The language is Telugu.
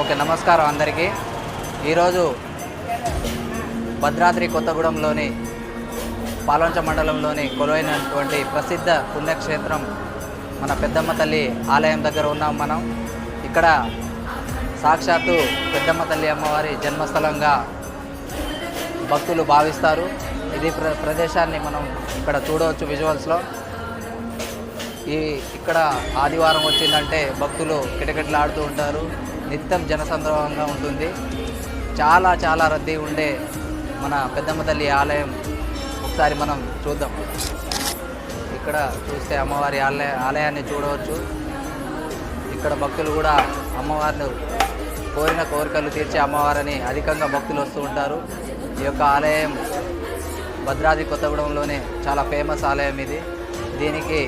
ఓకే నమస్కారం అందరికీ. ఈరోజు భద్రాద్రి కొత్తగూడెంలోని పాలంచ మండలంలోని కొలువైనటువంటి ప్రసిద్ధ పుణ్యక్షేత్రం మన పెద్దమ్మ తల్లి ఆలయం దగ్గర ఉన్నాం మనం. ఇక్కడ సాక్షాత్తు పెద్దమ్మ తల్లి అమ్మవారి జన్మస్థలంగా భక్తులు భావిస్తారు. ఇది ప్ర ప్రదేశాన్ని మనం ఇక్కడ చూడవచ్చు విజువల్స్లో. ఈ ఇక్కడ ఆదివారం వచ్చిందంటే భక్తులు కిటకిటలాడుతూ ఉంటారు. నిత్యం జనసంద్రవంగా ఉంటుంది. చాలా చాలా రద్దీ ఉండే మన పెద్దమ్మ తల్లి ఆలయం ఒకసారి మనం చూద్దాం. ఇక్కడ చూస్తే అమ్మవారి ఆలయ ఆలయాన్ని చూడవచ్చు. ఇక్కడ భక్తులు కూడా అమ్మవారిని కోరిన కోరికలు తీర్చే అమ్మవారిని అధికంగా భక్తులు వస్తూ ఉంటారు. ఈ యొక్క ఆలయం భద్రాద్రి కొత్తగూడెంలోనే చాలా ఫేమస్ ఆలయం ఇది. దీనికి